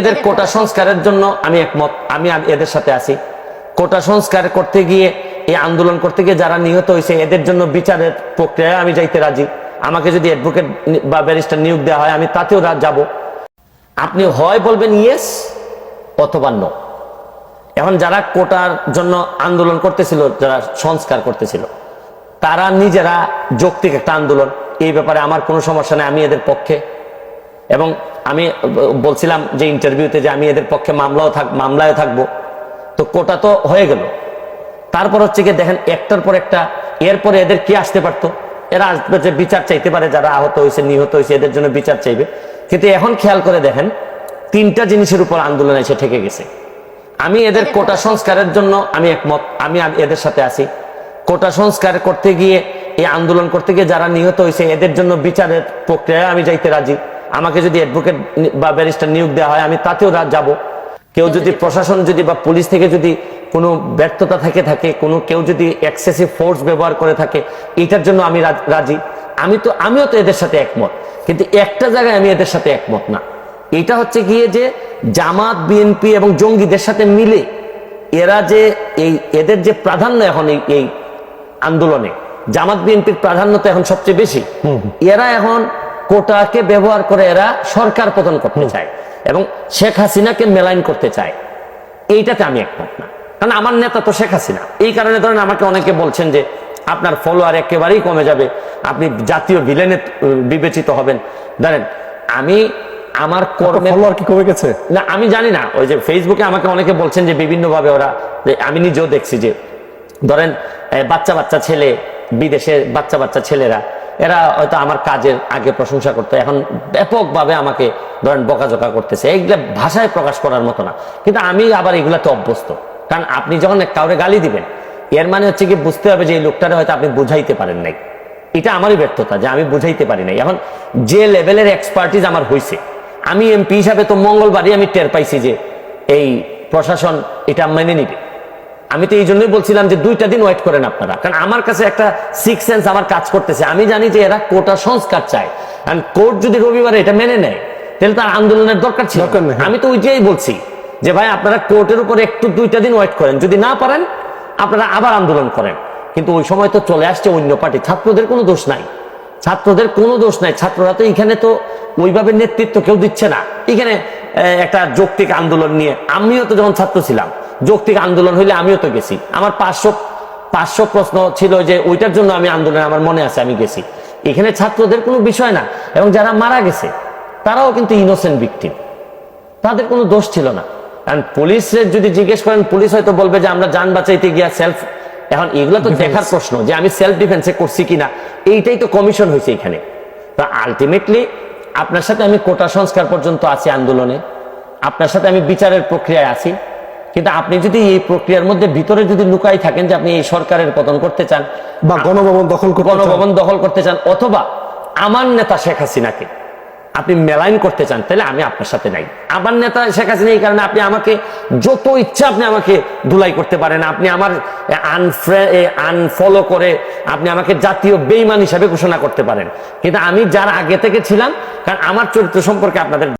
এদের কোটা সংস্কারের জন্য আমি একমত। আমি এদের সাথে আছি। কোটা সংস্কার করতে গিয়ে এই আন্দোলন করতে গিয়ে যারা নিহত হয়েছে এদের জন্য বিচারের প্রক্রিয়ায় আমি যাইতে রাজি। আমাকে যদি অ্যাডভোকেট বা ব্যারিস্টার নিয়োগ দেওয়া হয় আমি তাতেও যাব। আপনি হয় বলবেন ইয়েস অথবা নো এখন যারা কোটার জন্য আন্দোলন করতেছিল যারা সংস্কার করতেছিল তারা নিজেরা যৌক্তিক একটা আন্দোলন। এই ব্যাপারে আমার কোনো সমস্যা নেই আমি এদের পক্ষে। এবং আমি বলছিলাম যে ইন্টারভিউতে যে আমি এদের পক্ষে মামলাও থাক মামলায় থাকব। তো কোটা তো হয়ে গেল। তারপর হচ্ছে কি দেখেন একটার পর একটা এরপরে এদের কি আসতে পারতো? এরা আসবে যে বিচার চাইতে পারে যারা আহত হয়েছে নিহত হয়েছে এদের জন্য বিচার চাইবে। কিন্তু এখন খেয়াল করে দেখেন তিনটা জিনিসের উপর আন্দোলন এসে ঠেকে গেছে। আমি এদের কোটা সংস্কারের জন্য আমি একমত। আমি এদের সাথে আছি। কোটা সংস্কার করতে গিয়ে এই আন্দোলন করতে গিয়ে যারা নিহত হয়েছে এদের জন্য বিচারের প্রক্রিয়ায় আমি যাইতে রাজি। আমাকে যদি অ্যাডভোকেট বা ব্যারিস্টার নিয়োগ দেওয়া হয় আমি তাতেও রাত যাব। কেউ যদি প্রশাসন যদি বা পুলিশ থেকে যদি কোনো ব্যর্থতা থেকে থাকে কোনো কেউ যদি এক্সেসিভ ফোর্স ব্যবহার করে থাকে এটার জন্য আমি রাজি। আমি তো আমিও তো এদের সাথে একমত। কিন্তু একটা জায়গায় আমি এদের সাথে একমত না। এটা হচ্ছে গিয়ে যে জামাত বিএনপি এবং জঙ্গিদের সাথে মিলে এরা যে এই এদের যে প্রাধান্য এখন এই এই আন্দোলনে জামাত বিএনপির প্রাধান্য তো এখন সবচেয়ে বেশি। এরা এখন কোটাকে ব্যবহার করে এরা সরকার পতন করতে চায় এবং শেখ হাসিনাকে মেলাইন করতে চায়। এইটাতে আমি একমত না। কারণ আমার নেতা তো শেখ হাসিনা। এই কারণে ধরেন আমাকে অনেকে বলছেন যে আপনার ফলোয়ার একেবারেই কমে যাবে। আপনি জাতীয় ভিলেনে বিবেচিত হবেন। ধরেন আমি আমার কর্মের ফলোয়ার কি কমে গেছে? না আমি জানি না। ওই যে ফেসবুকে আমাকে অনেকে বলছেন যে বিভিন্ন ভাবে ওরা যে আমি নিজেও দেখছি যে ধরেন বাচ্চা বাচ্চা ছেলে বিদেশে বাচ্চা বাচ্চা ছেলেরা এরা হয়তো আমার কাজের আগে প্রশংসা করতো। এখন ব্যাপকভাবে আমাকে ধরেন বকাঝকা করতেছে। এইগুলা ভাষায় প্রকাশ করার মতো না। কিন্তু আমি আবার এগুলাতে অভ্যস্ত। কারণ আপনি যখন কাউরে গালি দিবেন, এর মানে হচ্ছে কি বুঝতে হবে যে এই লোকটারে হয়তো আপনি বুঝাইতে পারেন নাই। এটা আমারই ব্যর্থতা যে আমি বুঝাইতে পারি নাই। এখন যে লেভেলের এক্সপার্টিস আমার হয়েছে আমি এমপি হিসাবে তো মঙ্গলবারই আমি টের পাইছি যে এই প্রশাসন এটা মেনে নিবে। আমি তো এই জন্যই বলছিলাম যে দুইটা দিন ওয়েট করেন আপনারা। কারণ আমার কাছে একটা সিক্স সেন্স আমার কাজ করতেছে। আমি জানি যে এরা কোটা সংস্কার চায়। কারণ কোর্ট যদি রবিবারে এটা মেনে নেয় তাহলে তার আন্দোলনের দরকার ছিল। হ্যাঁ। আমি তো ওইটাই বলছি যে ভাই আপনারা কোর্টের উপরে একটু দুইটা দিন ওয়েট করেন। যদি না পারেন আপনারা আবার আন্দোলন করেন। কিন্তু ওই সময় তো চলে আসছে অন্য পার্টি। ছাত্রদের কোনো দোষ নাই। ছাত্রদের কোনো দোষ নাই। ছাত্ররা তো এখানে তো ওইভাবে নেতৃত্ব কেউ দিচ্ছে না। এখানে একটা যৌক্তিক আন্দোলন নিয়ে। আমিও তো যখন ছাত্র ছিলাম যৌক্তিক আন্দোলন হইলে আমিও তো গেছি। আমার পাঁচশো পাঁচশো প্রশ্ন ছিল যে ওইটার জন্য আমি আন্দোলন আমার মনে আছে আমি গেছি। এখানে ছাত্রদের কোনো বিষয় না এবং যারা মারা গেছে তারাও কিন্তু ইনোসেন্ট ভিকটিম তাদের কোনো দোষ ছিল না। কারণ পুলিশের যদি জিজ্ঞেস করেন পুলিশ হয়তো বলবে যে আমরা যান বাঁচাইতে গিয়া সেলফ এখন এগুলো তো দেখার প্রশ্ন যে আমি সেলফ ডিফেন্সে করছি কিনা এইটাই তো কমিশন হয়েছে এখানে। তো আলটিমেটলি আপনার সাথে আমি কোটা সংস্কার পর্যন্ত আছি আন্দোলনে। আপনার সাথে আমি বিচারের প্রক্রিয়ায় আছি। কিন্তু আপনি যদি এই প্রক্রিয়ার মধ্যে ভিতরে যদি লুকাই থাকেন যে আপনি এই সরকারের পতন করতে চান বা গণভবন দখল করতে চান। গণভবন দখল করতে চান অথবা আমার নেতা শেখ হাসিনাকে আপনি মেলাইন করতে চান তাহলে আমি আপনার সাথে নাই আমার নেতা শেখ হাসিনা এই কারণে আপনি আমাকে যত ইচ্ছা আপনি আমাকে ধুলাই করতে পারেন আপনি আমার আনফ্রে আনফলো করে আপনি আমাকে জাতীয় বেইমান হিসাবে ঘোষণা করতে পারেন কিন্তু আমি যার আগে থেকে ছিলাম কারণ আমার চরিত্র সম্পর্কে আপনাদের